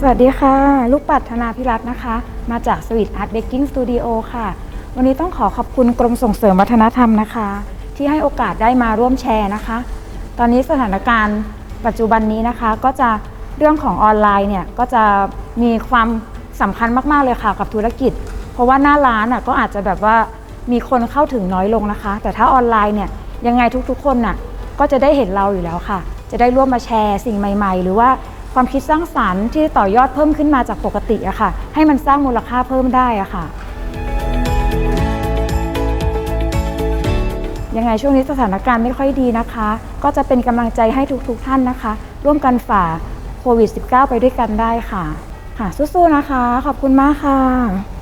สวัสดีค่ะ ลูกปัดธนาพิรัตน์นะคะ มาจากสวิตอาร์ตเบกกิ้งสตูดิโอค่ะ วันนี้ต้องขอขอบคุณกรมส่งเสริมวัฒนธรรมนะคะ ที่ให้โอกาสได้มาร่วมแชร์นะคะ ตอนนี้สถานการณ์ปัจจุบันนี้นะคะ ก็จะเรื่องของออนไลน์เนี่ยก็จะมีความสำคัญมาก ๆ เลยค่ะกับธุรกิจ เพราะว่าหน้าร้านอะก็อาจจะแบบว่ามีคนเข้าถึงน้อยลงนะคะ แต่ถ้าออนไลน์เนี่ยยังไงทุกๆ คนน่ะก็จะได้เห็นเราอยู่แล้วค่ะ จะได้ร่วมมาแชร์สิ่งใหม่ ๆ หรือว่า ความคิดสร้างสรรค์ที่ต่อยอดเพิ่มขึ้นมาจากปกติอะค่ะ ให้มันสร้างมูลค่าเพิ่มได้อะค่ะ ยังไงช่วงนี้สถานการณ์ไม่ค่อยดีนะคะ ก็จะเป็นกำลังใจให้ทุกๆท่านนะคะ ร่วมกันฝ่าโควิด -19 ไปด้วยกันได้ค่ะ ค่ะสู้ๆนะคะ ขอบคุณมากค่ะ